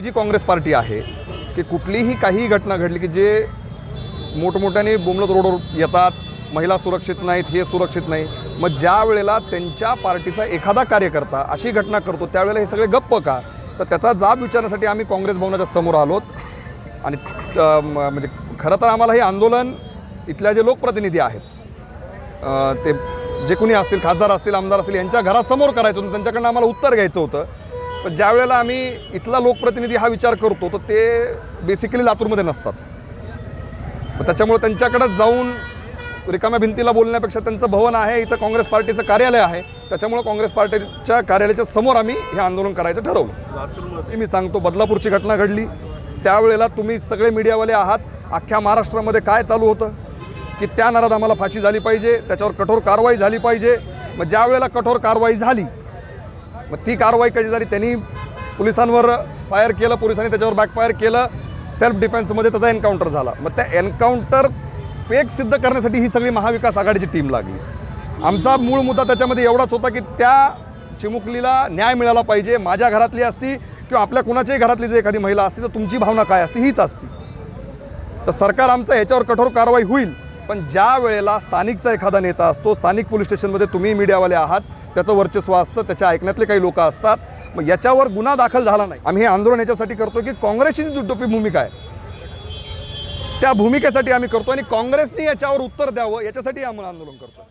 जी Congress party आहे की कुठलीही काही घटना घडली की जे मोठमोठ्याने बोमलत रोडवर येतात महिला सुरक्षित नाहीत हे सुरक्षित नाही मग ज्या वेळेला त्यांच्या पार्टीचा एखादा कार्यकर्ता अशी घटना करतो त्यावेळेला हे सगळे गप्प का? तर त्याचा जाब विचारण्यासाठी आम्ही काँग्रेस भवनाच्या समोर आलोत. आणि म्हणजे खरं तर आम्हाला हे आंदोलन इथल्या जे लोकप्रतिनिधी आहेत ते जे कोणी असतील खासदार असतील आमदार असतील यांच्या घरासमोर करायचं होतं त्यांच्याकडनं आम्हाला उत्तर घ्यायचं होतं. पण ज्या वेळेला आम्ही इथला लोकप्रतिनिधी हा विचार करतो तर ते बेसिकली लातूरमध्ये नसतात. त्याच्यामुळे त्यांच्याकडे जाऊन रिकाम्या भिंतीला बोलण्यापेक्षा त्यांचं भवन आहे इथं काँग्रेस पार्टीचं कार्यालय आहे. त्याच्यामुळे काँग्रेस पार्टीच्या कार्यालयाच्या समोर आम्ही हे आंदोलन करायचं ठरवलं. मी सांगतो बदलापूरची घटना घडली. त्यावेळेला तुम्ही सगळे मीडियावाले आहात अख्ख्या महाराष्ट्रामध्ये काय चालू होतं? की त्या नारात आम्हाला फाशी झाली पाहिजे त्याच्यावर कठोर कारवाई झाली पाहिजे. मग ज्या वेळेला कठोर कारवाई झाली मग ती कारवाई कशी झाली? त्यांनी पोलिसांवर फायर केलं पोलिसांनी त्याच्यावर बॅकफायर केलं. सेल्फ डिफेन्समध्ये त्याचा एन्काउंटर झाला. मग त्या एन्काउंटर फेक सिद्ध करण्यासाठी ही सगळी महाविकास आघाडीची टीम लागली. आमचा मूळ मुद्दा त्याच्यामध्ये एवढाच होता की त्या चिमुकलीला न्याय मिळाला पाहिजे. माझ्या घरातली असती किंवा आपल्या कुणाच्याही घरातली जर एखादी महिला असती तर तुमची भावना काय असते? हीच असती. तर सरकार आमचं ह्याच्यावर कठोर कारवाई होईल. पण ज्या वेळेला स्थानिकचा एखादा नेता असतो स्थानिक पोलीस स्टेशनमध्ये तुम्ही मीडियावाले आहात त्याचं वर्चस्व असतं त्याच्या ऐकण्यातले काही लोक असतात मग याच्यावर गुन्हा दाखल झाला नाही. आम्ही हे आंदोलन याच्यासाठी करतो की काँग्रेसची जी दुटोपी भूमिका आहे. त्या भूमिकेसाठी आम्ही करतो आणि काँग्रेसने याच्यावर उत्तर द्यावं याच्यासाठी आम्ही आंदोलन करतो